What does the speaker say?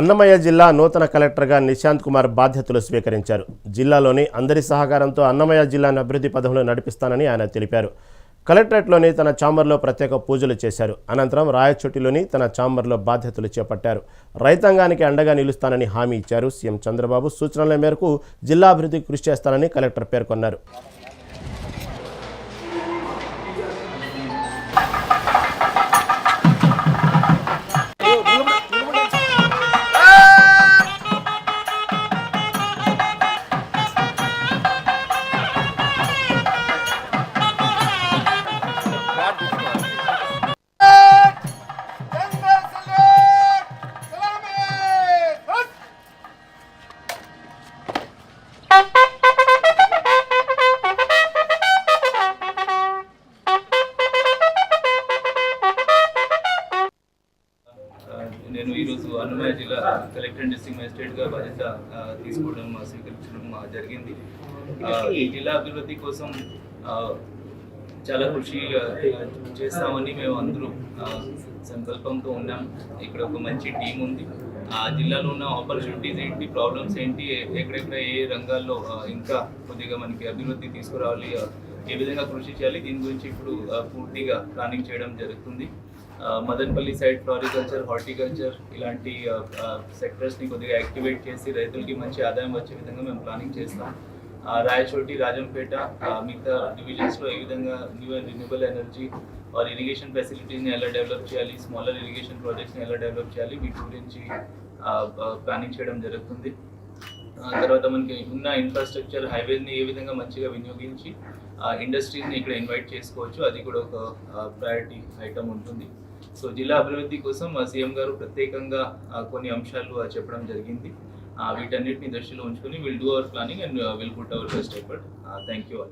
అన్నమయ్య జిల్లా నూతన కలెక్టర్గా నిశాంత్ కుమార్ బాధ్యతలు స్వీకరించారు. జిల్లాలోని అందరి సహకారంతో అన్నమయ్య జిల్లాను అభివృద్ధి పదంలో నడిపిస్తానని ఆయన తెలిపారు. కలెక్టరేట్లోని తన ఛాంబర్లో ప్రత్యేక పూజలు చేశారు. అనంతరం రాయచోటిలోని తన ఛాంబర్లో బాధ్యతలు చేపట్టారు. రైతాంగానికి అండగా నిలుస్తానని హామీ ఇచ్చారు. సీఎం చంద్రబాబు సూచనల మేరకు జిల్లా అభివృద్ధికి కృషి చేస్తానని కలెక్టర్ పేర్కొన్నారు. అన్నమయ్య జిల్లా కలెక్టర్ డిస్ట్రిక్ట్ మేజిస్ట్రేట్గా బాధ్యత తీసుకోవడం స్వీకరించడం జరిగింది. ఈ జిల్లా అభివృద్ధి కోసం చాలా కృషి చేస్తామని మేము అందరూ సంకల్పంతో ఉన్నాం. ఇక్కడ ఒక మంచి టీం ఉంది. ఆ జిల్లాలో ఉన్న ఆపర్చునిటీస్ ఏంటి ప్రాబ్లమ్స్ ఏంటి ఎక్కడెక్కడ ఏ రంగాల్లో ఇంకా కొద్దిగా మనకి అభివృద్ధి తీసుకురావాలి ఏ విధంగా కృషి చేయాలి దీని గురించి ఇప్పుడు పూర్తిగా ప్లానింగ్ చేయడం జరుగుతుంది. Uh, Madanapalle side floriculture horticulture ఇలాంటి uh, uh, సెక్టర్స్ని కొద్దిగా యాక్టివేట్ చేసి రైతులకి మంచి ఆదాయం వచ్చే విధంగా మేము ప్లానింగ్ చేస్తాం. రాయచోటి రాజంపేట మిగతా డివిజన్స్లో ఏ విధంగా new and renewable energy or irrigation ఫెసిలిటీస్ని ఎలా డెవలప్ చేయాలి స్మాలర్ ఇరిగేషన్ ప్రాజెక్ట్స్ని ఎలా డెవలప్ చేయాలి వీటి గురించి ప్లానింగ్ చేయడం జరుగుతుంది. తర్వాత మనకి ఉన్న ఇన్ఫ్రాస్ట్రక్చర్ హైవేని ఏ విధంగా మంచిగా వినియోగించి ఇండస్ట్రీస్ని ఇక్కడ ఇన్వైట్ చేసుకోవచ్చు అది కూడా ఒక ప్రయారిటీ ఐటమ్ ఉంటుంది. సో జిల్లా అభివృద్ధి కోసం మా సీఎం గారు ప్రత్యేకంగా కొన్ని అంశాలు చెప్పడం జరిగింది. వీటన్నిటిని దృష్టిలో ఉంచుకొని will do our planning and will put our best effort thank you all